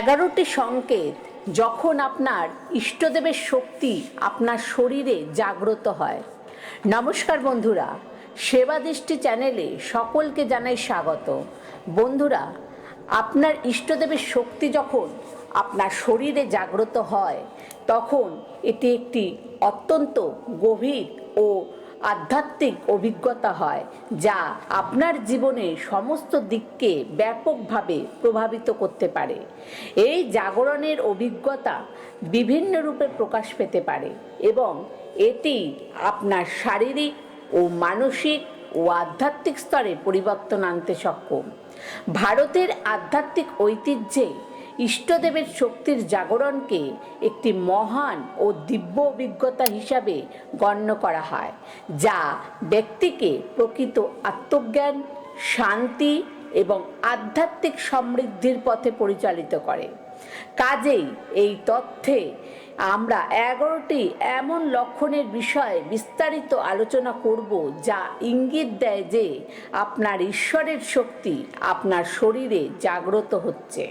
এগারোটি সংকেত যখন আপনার ইষ্টদেবের শক্তি আপনার শরীরে জাগ্রত হয়। নমস্কার বন্ধুরা, সেবা দৃষ্টি চ্যানেলে সকলকে জানাই স্বাগত। বন্ধুরা, আপনার ইষ্টদেবের শক্তি যখন আপনার শরীরে জাগ্রত হয়, তখন এটি একটি অত্যন্ত গভীর ও আধ্যাত্মিক অভিজ্ঞতা হয়, যা আপনার জীবনের সমস্ত দিককে ব্যাপকভাবে প্রভাবিত করতে পারে। এই জাগরণের অভিজ্ঞতা বিভিন্ন রূপে প্রকাশ পেতে পারে এবং এটি আপনার শারীরিক ও মানসিক ও আধ্যাত্মিক স্তরে পরিবর্তন আনতে সক্ষম। ভারতের আধ্যাত্মিক ঐতিহ্যে ইষ্টদেবের শক্তির জাগরণকে একটি মহান ও দিব্য অভিজ্ঞতা হিসাবে গণ্য করা হয়, যা ব্যক্তিকে প্রকৃত আত্মজ্ঞান, শান্তি এবং আধ্যাত্মিক সমৃদ্ধির পথে পরিচালিত করে। কাজেই এই তথ্যে আমরা এগারোটি এমন লক্ষণের বিষয়ে বিস্তারিত আলোচনা করব, যা ইঙ্গিত দেয় যে আপনার ঈশ্বরের শক্তি আপনার শরীরে জাগ্রত হচ্ছে।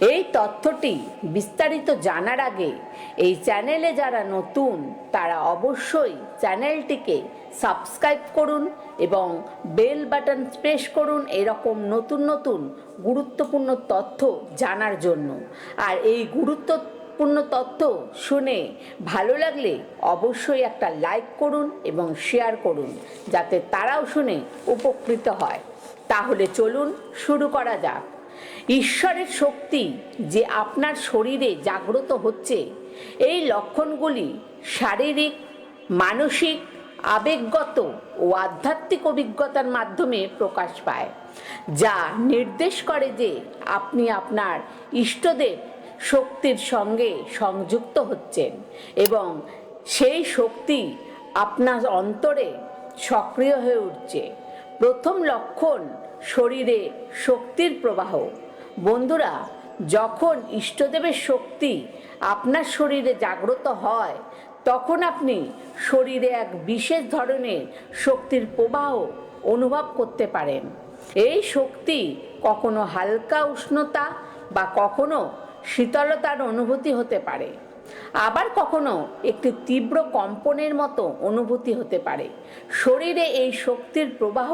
এই তথ্যটি বিস্তারিত জানার আগে এই চ্যানেলে যারা নতুন, তারা অবশ্যই চ্যানেলটিকে সাবস্ক্রাইব করুন এবং বেল বাটন প্রেস করুন এরকম নতুন নতুন গুরুত্বপূর্ণ তথ্য জানার জন্য। আর এই গুরুত্বপূর্ণ তথ্য শুনে ভালো লাগলে অবশ্যই একটা লাইক করুন এবং শেয়ার করুন, যাতে তারাও শুনে উপকৃত হয়। তাহলে চলুন শুরু করা যাক। ঈশ্বরের শক্তি যে আপনার শরীরে জাগ্রত হচ্ছে, এই লক্ষণগুলি শারীরিক, মানসিক, আবেগগত ও আধ্যাত্মিক অভিজ্ঞতার মাধ্যমে প্রকাশ পায়, যা নির্দেশ করে যে আপনি আপনার ইষ্টদেব শক্তির সঙ্গে সংযুক্ত হচ্ছেন এবং সেই শক্তি আপনার অন্তরে সক্রিয় হয়ে উঠছে। প্রথম লক্ষণ শরীরে শক্তির প্রবাহ। বন্ধুরা, যখন ইষ্টদেবের শক্তি আপনার শরীরে জাগ্রত হয়, তখন আপনি শরীরে এক বিশেষ ধরনের শক্তির প্রবাহ অনুভব করতে পারেন। এই শক্তি কখনো হালকা উষ্ণতা বা কখনো শীতলতার অনুভূতি হতে পারে। আবার কখনো একটি তীব্র কম্পনের মতো অনুভূতি হতে পারে। শরীরে এই শক্তির প্রবাহ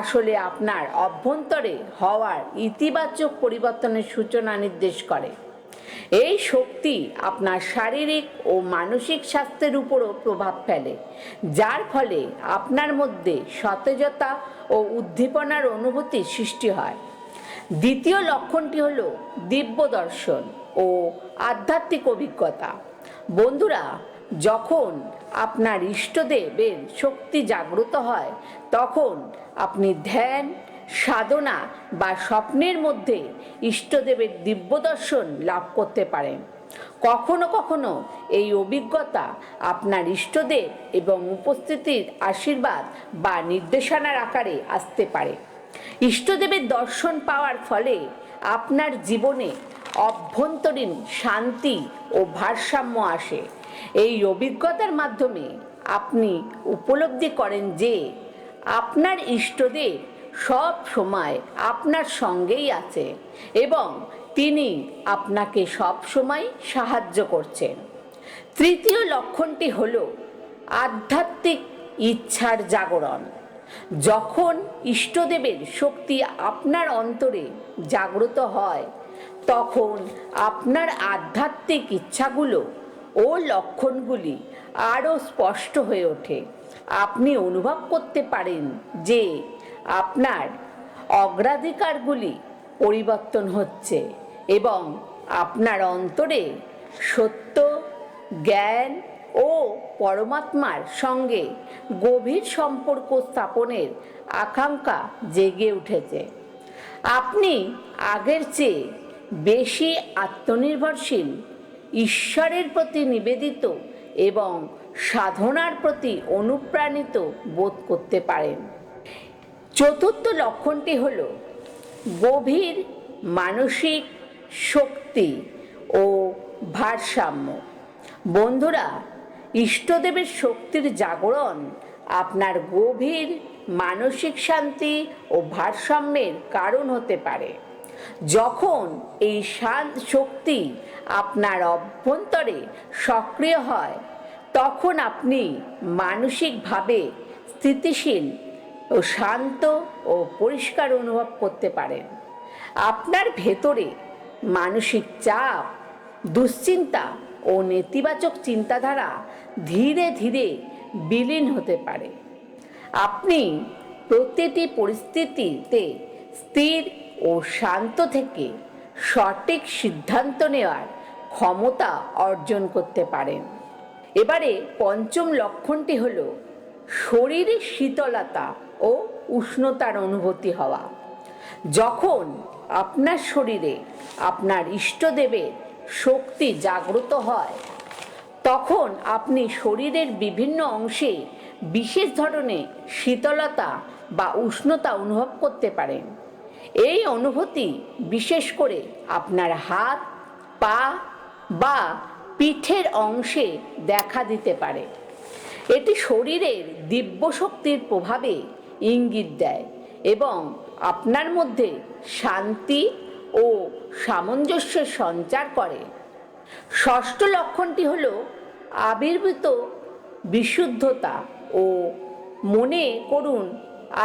আসলে আপনার অভ্যন্তরে হওয়ার ইতিবাচক পরিবর্তনের সূচনা নির্দেশ করে। এই শক্তি আপনার শারীরিক ও মানসিক স্বাস্থ্যের উপরও প্রভাব ফেলে, যার ফলে আপনার মধ্যে সতেজতা ও উদ্দীপনার অনুভূতি সৃষ্টি হয়। দ্বিতীয় লক্ষণটি হল দিব্য দর্শন ও আধ্যাত্মিক অভিজ্ঞতা। বন্ধুরা, যখন আপনার ইষ্টদেবের শক্তি জাগ্রত হয়, তখন আপনি ধ্যান, সাধনা বা স্বপ্নের মধ্যে ইষ্টদেবের দিব্য দর্শন লাভ করতে পারেন। কখনো কখনো এই অভিজ্ঞতা আপনার ইষ্টদেব এবং উপস্থিতির আশীর্বাদ বা নির্দেশনার আকারে আসতে পারে। ইষ্টদেবের দর্শন পাওয়ার ফলে আপনার জীবনে অভ্যন্তরীণ শান্তি ও ভারসাম্য আসে। এই অভিজ্ঞতার মাধ্যমে আপনি উপলব্ধি করেন যে আপনার ইষ্টদেব সব সময় আপনার সঙ্গেই আছে এবং তিনি আপনাকে সব সময় সাহায্য করছেন। তৃতীয় লক্ষণটি হল আধ্যাত্মিক ইচ্ছার জাগরণ। যখন ইষ্টদেবের শক্তি আপনার অন্তরে জাগ্রত হয় তখন আপনার আধ্যাত্মিক ইচ্ছাগুলো ও লক্ষণগুলি আরও স্পষ্ট হয়ে ওঠে। আপনি অনুভব করতে পারেন যে আপনার অগ্রাধিকারগুলি পরিবর্তন হচ্ছে এবং আপনার অন্তরে সত্য, জ্ঞান ও পরমাত্মার সঙ্গে গভীর সম্পর্ক স্থাপনের আকাঙ্ক্ষা জেগে উঠেছে। আপনি আগের চেয়ে বেশি আত্মনির্ভরশীল, ঈশ্বরের প্রতি নিবেদিত এবং সাধনার প্রতি অনুপ্রাণিত বোধ করতে পারেন। চতুর্থ লক্ষণটি হল গভীর মানসিক শক্তি ও ভারসাম্য। বন্ধুরা, ইষ্টদেবের শক্তির জাগরণ আপনার গভীর মানসিক শান্তি ও ভারসাম্যের কারণ হতে পারে। যখন এই শান্ত শক্তি আপনার অভ্যন্তরে সক্রিয় হয়, তখন আপনি মানসিকভাবে স্থিতিশীল ও শান্ত ও পরিষ্কার অনুভব করতে পারেন। আপনার ভেতরে মানসিক চাপ, দুশ্চিন্তা ও নেতিবাচক চিন্তাধারা ধীরে ধীরে বিলীন হতে পারে। আপনি প্রতিটি পরিস্থিতিতে স্থির ও শান্ত থেকে সঠিক সিদ্ধান্ত নেওয়ার ক্ষমতা অর্জন করতে পারেন। এবারে পঞ্চম লক্ষণটি হল শরীরে শীতলতা ও উষ্ণতার অনুভূতি হওয়া। যখন আপনার শরীরে আপনার ইষ্টদেবের শক্তি জাগ্রত হয়, তখন আপনি শরীরের বিভিন্ন অংশে বিশেষ ধরনের শীতলতা বা উষ্ণতা অনুভব করতে পারেন। এই অনুভূতি বিশেষ করে আপনার হাত, পা বা পিঠের অংশে দেখা দিতে পারে। এটি শরীরের দিব্য শক্তির প্রভাবে ইঙ্গিত দেয় এবং আপনার মধ্যে শান্তি ও সামঞ্জস্যের সঞ্চার করে। ষষ্ঠ লক্ষণটি হল আবির্ভূত বিশুদ্ধতা ও মনে করুন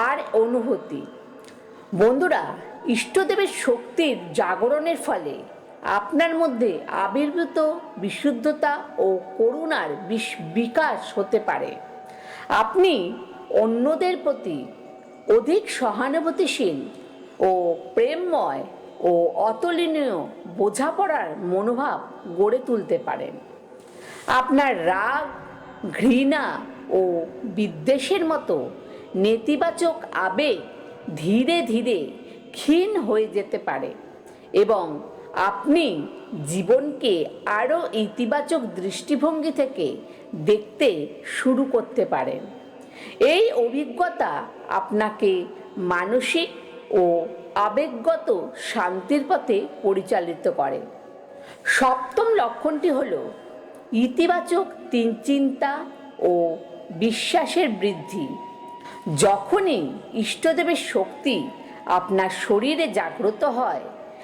আর অনুভূতি। বন্ধুরা, ইষ্টদেবের শক্তির জাগরণের ফলে আপনার মধ্যে আবির্ভূত বিশুদ্ধতা ও করুণার বিকাশ হতে পারে। আপনি অন্যদের প্রতি অধিক সহানুভূতিশীল ও প্রেমময় ও অতুলনীয় বোঝাপড়ার মনোভাব গড়ে তুলতে পারেন। আপনার রাগ, ঘৃণা ও বিদ্বেষের মতো নেতিবাচক আবেগ ধীরে ধীরে ক্ষীণ হয়ে যেতে পারে এবং আপনি জীবনকে আরও ইতিবাচক দৃষ্টিভঙ্গি থেকে দেখতে শুরু করতে পারেন। এই অভিজ্ঞতা আপনাকে মানসিক ও আবেগগত শান্তির পথে পরিচালিত করে। সপ্তম লক্ষণটি হল ইতিবাচক তিন চিন্তা ও বিশ্বাসের বৃদ্ধি। যখনই ইষ্টদেবের শক্তি আপনার শরীরে জাগ্রত হয়,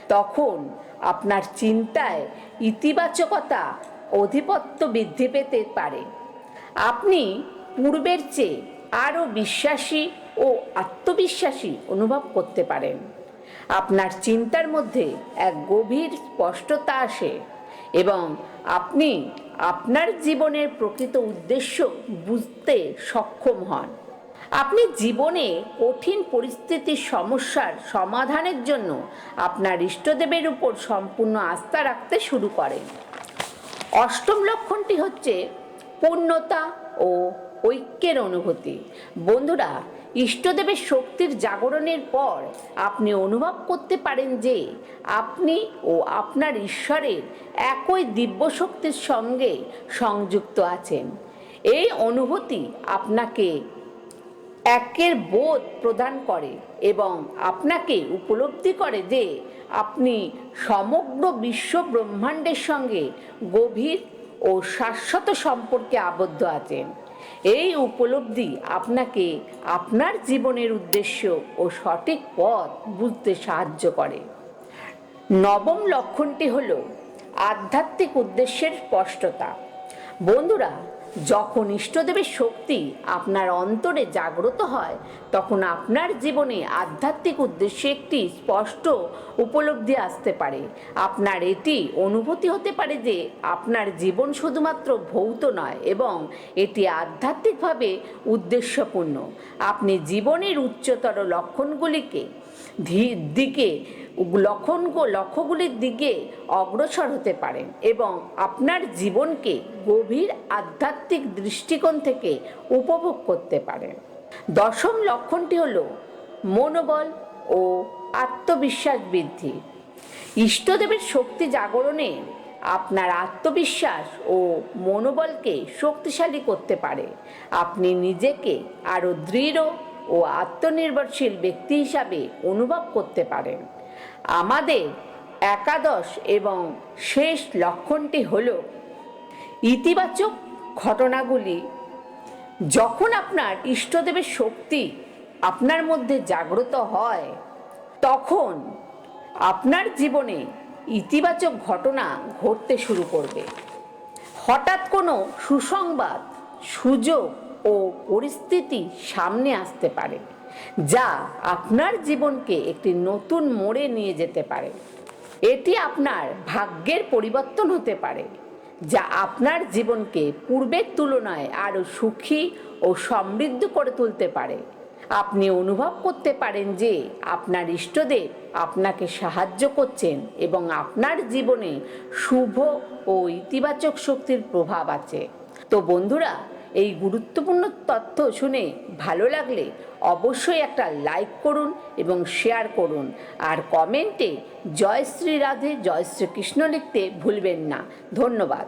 তখন আপনার চিন্তায় ইতিবাচকতা অধিপত্য বৃদ্ধি পেতে পারে। আপনি পূর্বের চেয়ে আরও বিশ্বাসী ও আত্মবিশ্বাসী অনুভব করতে পারেন। আপনার চিন্তার মধ্যে এক গভীর স্পষ্টতা আসে এবং আপনি আপনার জীবনের প্রকৃত উদ্দেশ্য বুঝতে সক্ষম হন। আপনি জীবনে কঠিন পরিস্থিতির সমস্যার সমাধানের জন্য আপনার ইষ্টদেবের উপর সম্পূর্ণ আস্থা রাখতে শুরু করেন। অষ্টম লক্ষণটি হচ্ছে পূর্ণতা ও ঐক্যের অনুভূতি। বন্ধুরা, ইষ্টদেবের শক্তির জাগরণের পর আপনি অনুভব করতে পারেন যে আপনি ও আপনার ঈশ্বরের একই দিব্য শক্তির সঙ্গে সংযুক্ত আছেন। এই অনুভূতি আপনাকে একের বোধ প্রদান করে এবং আপনাকে উপলব্ধি করে যে আপনি সমগ্র বিশ্ব ব্রহ্মাণ্ডের সঙ্গে গভীর ও শাশ্বত সম্পর্কে আবদ্ধ আছেন। এই উপলব্ধি আপনাকে আপনার জীবনের উদ্দেশ্য ও সঠিক পথ বুঝতে সাহায্য করে। নবম লক্ষণটি হল আধ্যাত্মিক উদ্দেশ্যের স্পষ্টতা। বন্ধুরা যখন ইষ্টদেবের শক্তি আপনার অন্তরে জাগ্রত হয়, তখন আপনার জীবনে আধ্যাত্মিক উদ্দেশ্যে একটি স্পষ্ট উপলব্ধি আসতে পারে। আপনার এটি অনুভূতি হতে পারে যে আপনার জীবন শুধুমাত্র ভৌত নয় এবং এটি আধ্যাত্মিকভাবে উদ্দেশ্যপূর্ণ। আপনি জীবনের উচ্চতর লক্ষণগুলিকে দিকে, লক্ষণ লক্ষ্যগুলির দিকে অগ্রসর হতে পারেন এবং আপনার জীবনকে গভীর আধ্যাত্মিক দৃষ্টিকোণ থেকে উপভোগ করতে পারেন দশম লক্ষণটি হল মনোবল ও আত্মবিশ্বাস বৃদ্ধি। ইষ্টদেবের শক্তি জাগরণে আপনার আত্মবিশ্বাস ও মনোবলকে শক্তিশালী করতে পারে। আপনি নিজেকে আরও দৃঢ় ও আত্মনির্ভরশীল ব্যক্তি হিসাবে অনুভব করতে পারেন। আমাদের একাদশ এবং শেষ লক্ষণটি হল ইতিবাচক ঘটনাগুলি। যখন আপনার ইষ্টদেবের শক্তি আপনার মধ্যে জাগ্রত হয়, তখন আপনার জীবনে ইতিবাচক ঘটনা ঘটতে শুরু করবে। হঠাৎ কোনো সুসংবাদ, সুযোগ ও পরিস্থিতি সামনে আসতে পারে, যা আপনার জীবনকে একটি নতুন মোড়ে নিয়ে যেতে পারে। এটি আপনার ভাগ্যের পরিবর্তন হতে পারে, যা আপনার জীবনকে পূর্বের তুলনায় আরও সুখী ও সমৃদ্ধ করে তুলতে পারে। আপনি অনুভব করতে পারেন যে আপনার ইষ্টদেব আপনাকে সাহায্য করছেন এবং আপনার জীবনে শুভ ও ইতিবাচক শক্তির প্রভাব আছে। তো বন্ধুরা এই গুরুত্বপূর্ণ তথ্য শুনে ভালো লাগলে অবশ্যই একটা লাইক করুন এবং শেয়ার করুন। আর কমেন্টে জয় শ্রী রাধে, জয় শ্রীকৃষ্ণ লিখতে ভুলবেন না। ধন্যবাদ।